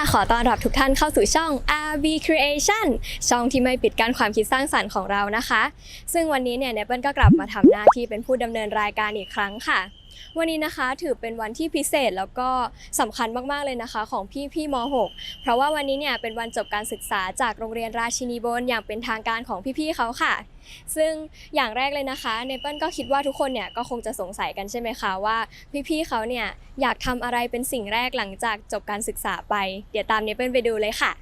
ะขอต้อนรับทุกท่านเข้าสู่ช่อง RB Creation ช่องที่ไม่ปิดกั้นความคิดสร้างสรรค์ของเรานะคะ ซึ่งวันนี้เนี่ยเนเปิลก็กลับมาทำหน้าที่เป็นผู้ดำเนินรายการอีกครั้งค่ะ วันนี้นะคะถือเป็นวันที่พิเศษแล้วก็สำคัญมากๆเลยนะคะ ของพี่พี่ม .6 เพราะว่าวันนี้เนี่ยเป็นวันจบการศึกษาจากโรงเรียนราชินีบนอย่างเป็นทางการของพี่ๆเขาค่ะ ซึ่งอย่างแรกเลยนะคะเนเปิลก็คิดว่าทุกคนเนี่ยก็คงจะสงสัยกันใช่ไหมคะว่าพี่ๆเขาเนี่ยอยากทำอะไรเป็นสิ่งแรกหลังจากจบการศึกษาไป เดี๋ยวตามเนเปิลไปดูเลยค่ะ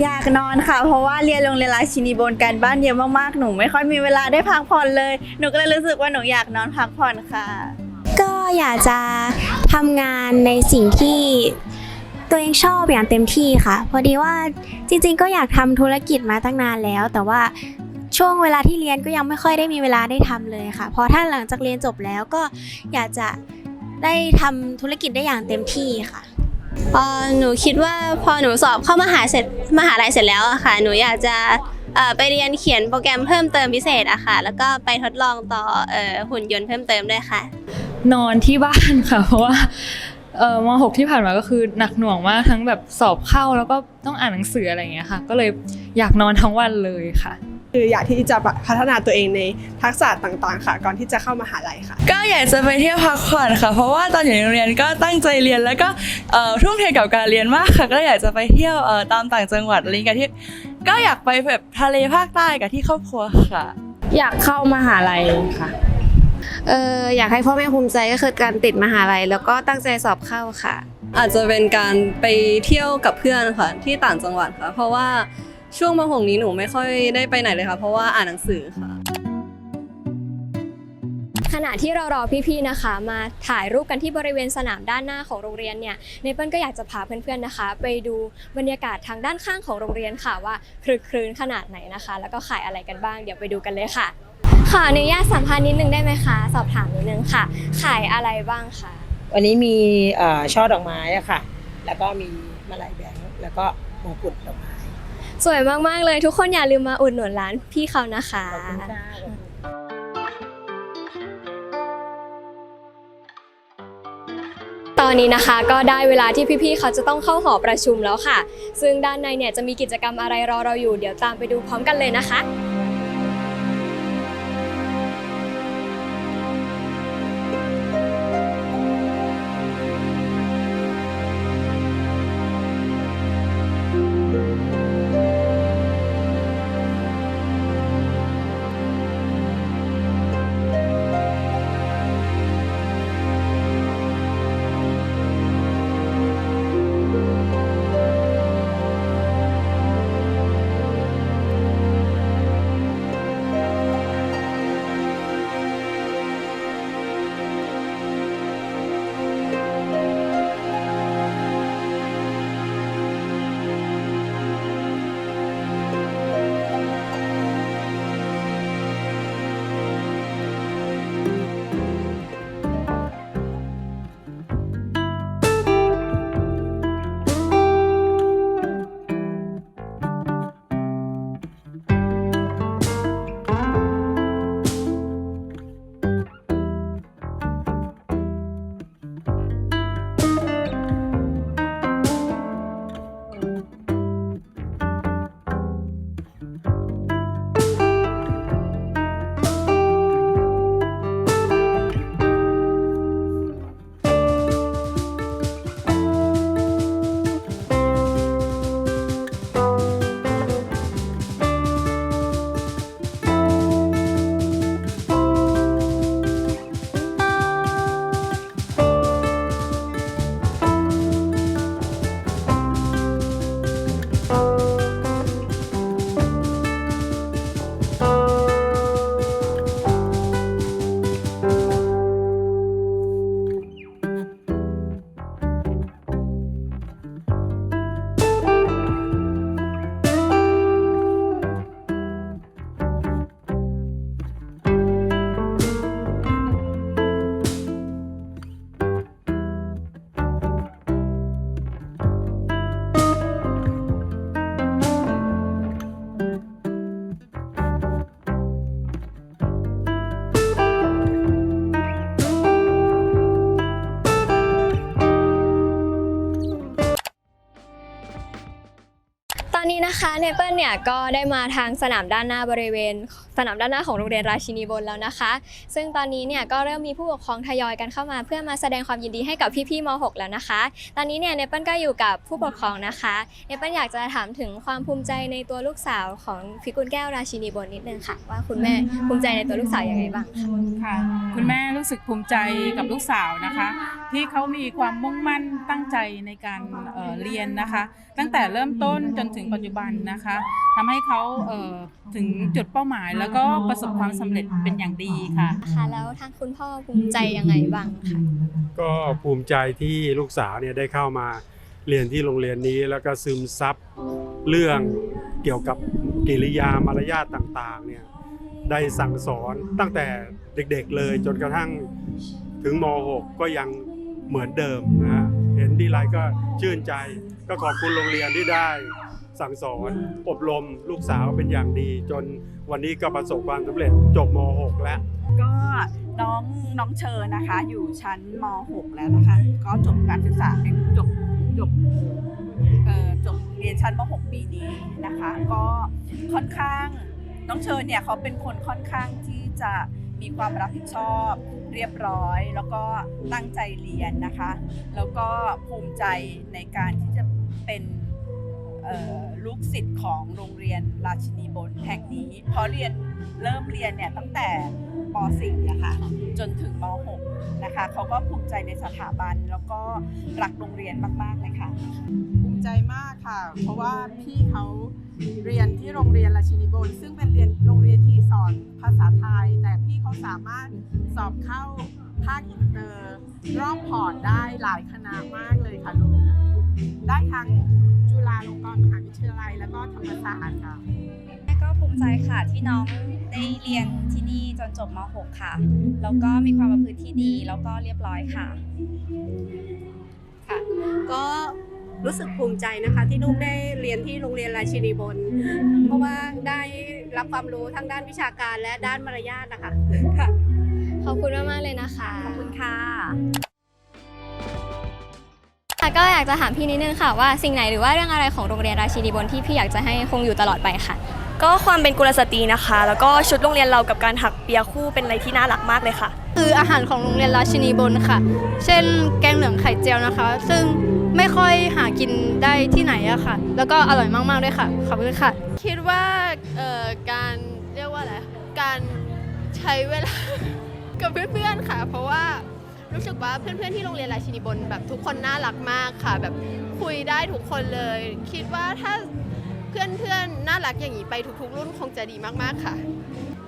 อยากนอนค่ะ เพราะว่าเรียนโรงเรียนราชินีบนการบ้านเยอะมากๆ หนูไม่ค่อยมีเวลาได้พักผ่อนเลย หนูก็เลยรู้สึกว่าหนูอยากนอนพักผ่อนค่ะ ก็อยากจะทำงานในสิ่งที่ตัวเองชอบอย่างเต็มที่ค่ะ พอดีว่าจริง ๆ ก็อยากทำธุรกิจมาตั้งนานแล้ว แต่ว่าช่วงเวลาที่เรียนก็ยังไม่ค่อยได้มีเวลาได้ทำเลยค่ะ พอถ้าหลังจากเรียนจบแล้วก็อยากจะได้ทำธุรกิจได้อย่างเต็มที่ค่ะ เอ่อหนูคิดว่าพอหนูสอบเข้ามหาเสร็จมหาลัยเสร็จแล้วอะค่ะ หนูอยากจะเอ่อไปเรียนเขียนโปรแกรมเพิ่มเติมพิเศษอะค่ะ แล้วก็ไปทดลองต่อเอ่อหุ่นยนต์เพิ่มเติมด้วยค่ะ นอนที่บ้านค่ะ เพราะว่าเออมหกที่ผ่านมาก็คือหนักหน่วงมากทั้งแบบสอบเข้าแล้วก็ต้องอ่านหนังสืออะไรอย่างเงี้ยค่ะ ก็เลยอยากนอนทั้งวันเลยค่ะ คืออยากที่จะพัฒนาตัวเองในทักษะต่างๆ ค่ะ ก่อนที่จะเข้ามหาลัยค่ะ ก็อยากจะไปเที่ยวพักผ่อนค่ะ เพราะว่าตอนอยู่ในโรงเรียนก็ตั้งใจเรียนแล้วก็เอ่อทุ่มเทกับการเรียนมากค่ะ ก็อยากจะไปเที่ยวเอ่อตามต่างจังหวัดอะไรกันที่ก็อยากไปแบบทะเลภาคใต้กับที่ครอบครัวค่ะ อยากเข้ามหาลัยค่ะเอออยากให้พ่อแม่ภูมิใจก็คือการติดมหาลัย แล้วก็ตั้งใจสอบเข้าค่ะ อาจจะเป็นการไปเที่ยวกับเพื่อนค่ะที่ต่างจังหวัดค่ะเพราะว่า ช่วงมหกนี้หนูไม่ค่อยได้ไปไหนเลยค่ะ เพราะว่าอ่านหนังสือค่ะ ขณะที่เรารอพี่ๆนะคะ มาถ่ายรูปกันที่บริเวณสนามด้านหน้าของโรงเรียนเนี่ยเนเปิลก็อยากจะพาเพื่อนๆนะคะ ไปดูบรรยากาศทางด้านข้างของโรงเรียนค่ะว่าคลึกครื้นขนาดไหนนะคะ แล้วก็ขายอะไรกันบ้างเดี๋ยวไปดูกันเลยค่ะขออนุญาตสัมภาษณ์นิดนึงได้ไหมคะ สอบถามนิดนึงค่ะ ขายอะไรบ้างคะวันนี้มีเอ่อช่อดอกไม้อะค่ะ แล้วก็มีมาลัยแบงค์แล้วก็มงกุฎดอกไม้ สวยมากๆเลยทุกคนอย่าลืมมาอุดหนุนร้านพี่เขานะคะขอบคุณค่ะตอนนี้นะคะก็ได้เวลาที่พี่ๆเขาจะต้องเข้าหอประชุมแล้วค่ะ ซึ่งด้านในเนี่ยจะมีกิจกรรมอะไรรอเราอยู่เดี๋ยวตามไปดูพร้อมกันเลยนะคะ นะคะเนเปิลเนี่ยก็ได้มาทางสนามด้านหน้าบริเวณ สนามด้านหน้าของโรงเรียนราชินีบนแล้วนะคะ ซึ่งตอนนี้เนี่ยก็เริ่มมีผู้ปกครองทยอยกันเข้ามา เพื่อมาแสดงความยินดีให้กับพี่ๆม .6 แล้วนะคะ ตอนนี้เนี่ยเนเปิลก็อยู่กับผู้ปกครองนะคะเนเปิลอยากจะถามถึงความภูมิใจในตัวลูกสาวของพิกุลแก้วราชินีบนนิดนึงค่ะ ว่าคุณแม่ภูมิใจในตัวลูกสาวยังไงบ้างคะค่ะคุณแม่รู้สึกภูมิใจกับลูกสาวนะคะ ที่เขามีความมุ่งมั่นตั้งใจในการเอ่อเรียนนะคะ ตั้งแต่เริ่มต้นจนถึงปัจจุบันนะคะทำให้เขาเอ่อถึงจุดเป้าหมาย แล้วก็ประสบความสำเร็จเป็นอย่างดีค่ะค่ะแล้วทางคุณพ่อภูมิใจยังไงบ้างคะก็ภูมิใจที่ลูกสาวเนี่ยได้เข้ามาเรียนที่โรงเรียนนี้แล้วก็ซึมซับเรื่องเกี่ยวกับกิริยามารยาทต่างๆเนี่ยได้สั่งสอนตั้งแต่เด็กๆเลยจนกระทั่งถึงม .6 ก็ยัง เหมือนเดิมนะฮะเห็นที่ไรก็ชื่นใจ ก็ขอบคุณโรงเรียนที่ได้สั่งสอนอบรมลูกสาวเป็นอย่างดี จนวันนี้ก็ประสบความสำเร็จจบม .6 แล้ว ก็น้องน้องเชิญนะคะ อยู่ชั้นม .6 แล้วนะคะ ก็จบการศึกษาเป็นจบจบเอ่อจบเรียนชั้นม .6 ปีนี้นะคะ ก็ค่อนข้างน้องเชิญเนี่ยเขาเป็นคนค่อนข้างที่จะ มีความรับผิดชอบ เรียบร้อย แล้วก็ตั้งใจเรียนนะคะ แล้วก็ภูมิใจในการที่จะเป็นลูกศิษย์ของโรงเรียนราชินีบนแห่งนี้เพราะเรียนเริ่มเรียนเนี่ยตั้งแต่ ป .4 อะค่ะจนถึงม .6 นะคะเขาก็ภูมิใจในสถาบันแล้วก็รักโรงเรียนมากๆเลยค่ะภูมิใจมากค่ะ เพราะว่าพี่เขาเรียนที่โรงเรียนราชินีบนซึ่งเป็นเรียนโรงเรียนที่สอนภาษาไทย แต่พี่เขาสามารถสอบเข้าภาคอินเตอร์รอบพอร์ตได้หลายคณะมากเลยค่ะลูกได้ทั้ง จุฬาลงกรณ์มหาวิทยาลัย แล้วก็ธรรมศาสตร์ค่ะ แม่ก็ภูมิใจค่ะที่น้องได้เรียนที่นี่จนจบม .6 ค่ะ แล้วก็มีความประพฤติที่ดี แล้วก็เรียบร้อยค่ะ ค่ะ ก็รู้สึกภูมิใจนะคะที่ลูกได้เรียนที่โรงเรียนราชินีบน เพราะว่าได้รับความรู้ทั้งด้านวิชาการและด้านมารยาทนะคะค่ะ ขอบคุณมากๆเลยนะคะ ขอบคุณค่ะค่ะ ก็อยากจะถามพี่นิดนึงค่ะว่าสิ่งไหนหรือว่าเรื่องอะไรของโรงเรียนราชินีบนที่พี่อยากจะให้คงอยู่ตลอดไปค่ะ ก็ความเป็นกุลสตรีนะคะ แล้วก็ชุดโรงเรียนเรากับการถักเปียคู่เป็นอะไรที่น่ารักมากเลยค่ะ คืออาหารของโรงเรียนราชินีบนค่ะ เช่น แกงเหลืองไข่เจียวนะคะ ซึ่งไม่ค่อยหากินได้ที่ไหนอะค่ะ แล้วก็อร่อยมากๆด้วยค่ะขอบคุณค่ะ คิดว่าเอ่อการเรียกว่าอะไรการใช้เวลากับเพื่อนๆค่ะ เพราะว่า รู้สึกว่าเพื่อนๆที่โรงเรียนราชินีบนแบบทุกคนน่ารักมากค่ะ แบบคุยได้ทุกคนเลย คิดว่าถ้าเพื่อนๆน่ารักอย่างนี้ไปทุกๆ รุ่นคงจะดีมากๆค่ะ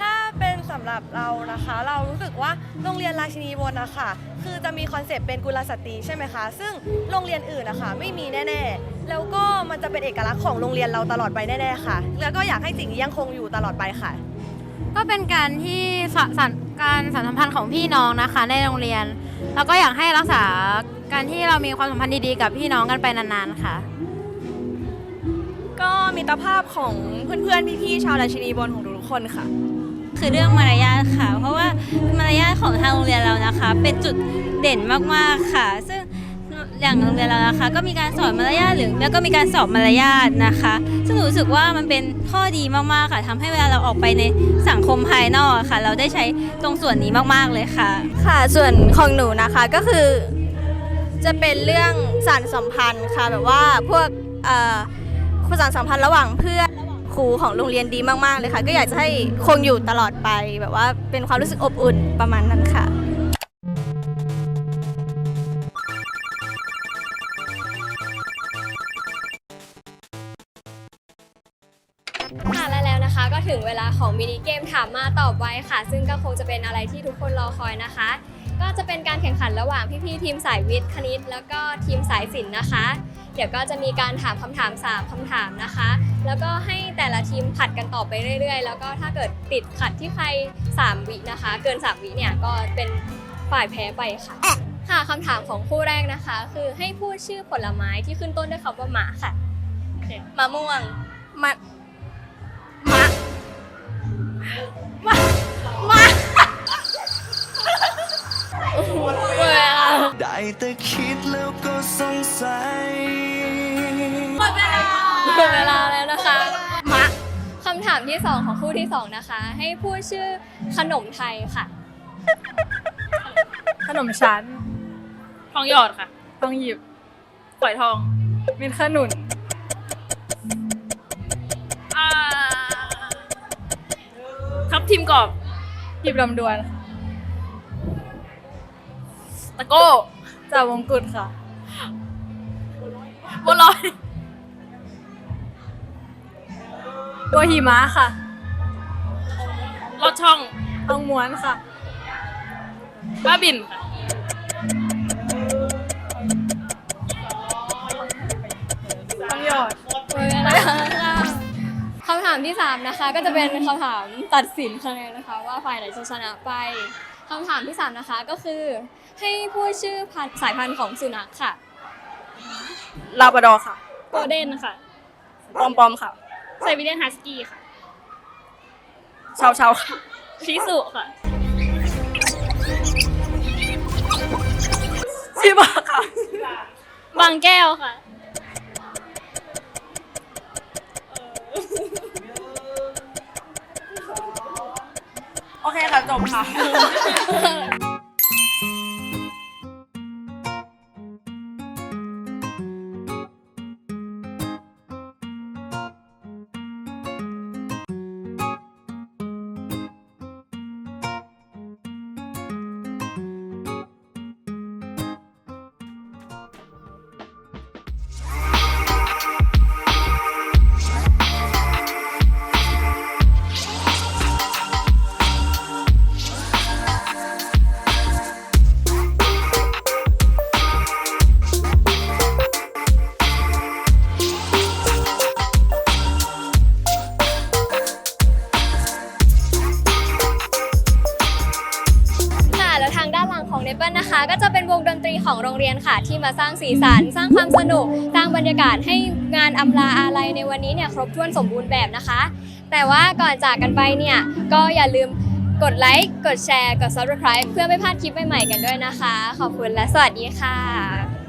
ถ้าเป็นสำหรับเรานะคะ เรารู้สึกว่าโรงเรียนราชินีบนนะคะคือจะมีคอนเซปต์เป็นกุลสตรีใช่ไหมคะ ซึ่งโรงเรียนอื่นนะคะไม่มีแน่ๆ แล้วก็มันจะเป็นเอกลักษณ์ของโรงเรียนเราตลอดไปแน่ๆค่ะ แล้วก็อยากให้สิ่งนี้ยังคงอยู่ตลอดไปค่ะ ก็เป็นการที่สสาน การสัมพันธ์ของพี่น้องนะคะ ในโรงเรียน แล้วก็อยากให้รักษาการที่เรามีความสัมพันธ์ดีๆกับพี่น้องกันไปนานๆค่ะ ก็มิตรภาพของเพื่อนๆ พี่ๆ ชาวราชินีบนของทุกๆคนค่ะ คือเรื่องมารยาทค่ะ เพราะว่ามารยาทของทางโรงเรียนเรานะคะ เป็นจุดเด่นมากๆค่ะ ซึ่ง อย่างโรงเรียนเรานะคะ ก็มีการสอนมารยาทหรือแล้วก็มีการสอบมารยาทนะคะซึ่งหนูรู้สึกว่ามันเป็นข้อดีมากๆค่ะทำให้เวลาเราออกไปในสังคมภายนอกอะค่ะ เราได้ใช้ตรงส่วนนี้มากๆเลยค่ะ ค่ะ ส่วนของหนูนะคะก็คือ จะเป็นเรื่องสารสัมพันธ์ค่ะแบบว่าพวกเอ่อสารสัมพันธ์ระหว่างเพื่อนครูของโรงเรียนดีมากๆเลยค่ะ ก็อยากจะให้คงอยู่ตลอดไปแบบว่าเป็นความรู้สึกอบอุ่นประมาณนั้นค่ะ ถามมาตอบไว้ค่ะ ซึ่งก็คงจะเป็นอะไรที่ทุกคนรอคอยนะคะ ก็จะเป็นการแข่งขันระหว่างพี่ๆทีมสายวิทย์คณิต แล้วก็ทีมสายศิลป์นะคะ เดี๋ยวก็จะมีการถามคำถาม3คำถามนะคะ แล้วก็ให้แต่ละทีมผัดกันตอบไปเรื่อย ๆ แล้วก็ถ้าเกิดติดขัดที่ใคร3วินะคะ เกิน3วิเนี่ยก็เป็นฝ่ายแพ้ไปค่ะ ค่ะคำถามของคู่แรกนะคะ คือให้พูดชื่อผลไม้ที่ขึ้นต้นด้วยคำว่าหมาค่ะมะม่วงมะ ได้แต่คิดแล้วก็สงสัยหมดเวลามดเวลาแล้วนะคะมาคำถามที่สองของคู่ที่สองนะคะ ให้พูดชื่อขนมไทยค่ะ ขนมชั้น ทองหยอดค่ะทองหยิบฝอยทอง เม็ดขนุน ทับทิมกรอบหยิบลำดวนค่ะตะโก้จ่าวงกุฎค่ะบัวลอยบัวหิมะค่ะลอดช่องทองม้วนค่ะ บ้าบินค่ะต้องหยอด คำถามที่ 3 นะคะ ก็จะเป็นคำถามตัดสินคะแนนนะคะ ว่าฝ่ายไหนจะชนะไปคำถามที่ 3 นะคะก็คือให้พูดชื่อพันธุ์สายพันธุ์ของสุนัขค่ะลาบราดอร์ค่ะ โกลเด้นค่ะปอมปอมค่ะ ไซบีเรียนฮัสกี้ค่ะ ชาวชาวค่ะ ชิสุค่ะ ชิบะค่ะ บางแก้วค่ะ เคค่ะจบค่ะค่ะ โรงเรียนค่ะ ที่มาสร้างสีสัน สร้างความสนุก สร้างบรรยากาศให้งานอำลาอาลัยในวันนี้เนี่ยครบถ้วนสมบูรณ์แบบนะคะ แต่ว่าก่อนจากกันไปเนี่ยก็อย่าลืมกดไลค์ กดแชร์ กด subscribe เพื่อไม่พลาดคลิปใหม่ๆกันด้วยนะคะ ขอบคุณและสวัสดีค่ะ